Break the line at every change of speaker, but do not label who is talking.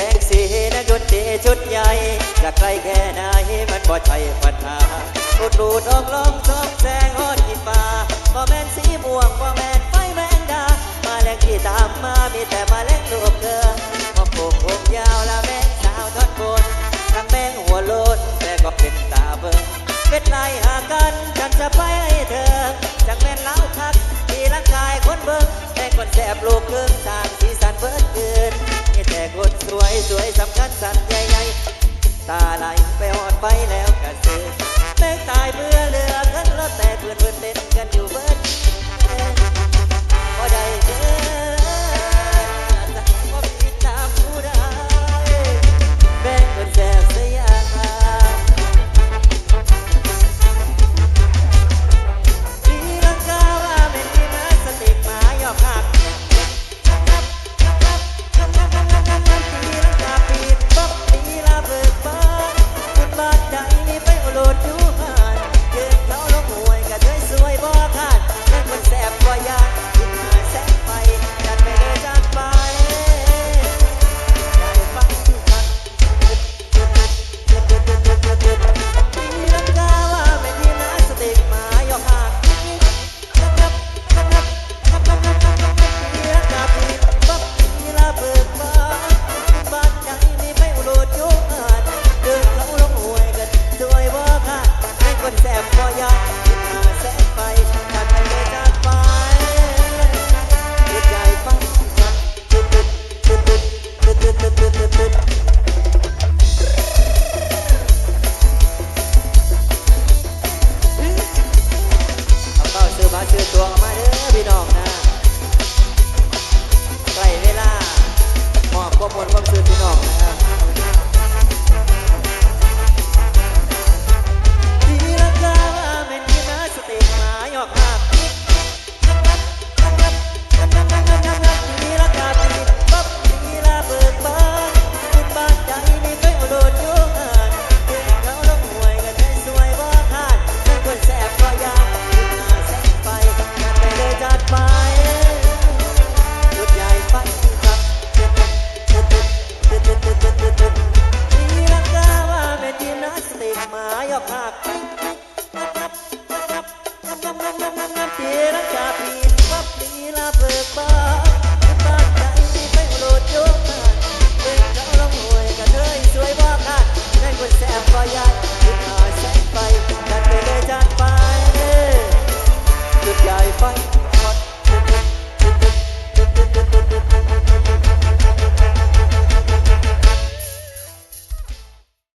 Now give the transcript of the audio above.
แสงสีนักดนตรีชุดใหญ่จะใกล้แค่ไหนมันบ่ใช่ปัญหาพูดดูดออกลองซอกแสงฮอดกีฟ้าบ่แม่นสีม่วงบ่แม่นไฟแมงดา มาแรงที่ตามมามีแต่มาแรงลูกเกลือมาโปกผมยาวละแมงสาวทอดบนทั้งแมงหัวโลนแต่ก็เป็นตาเบิ่งเป็นไรหากันฉันจะไปให้เธอจากแม่นเล้าคักที่ร่างกายคนเบิ่งแต่คนแสบลูกเครื่องสา สวยสำคัญสัตว์ใหญ่ตาไหลไปหอดไปแล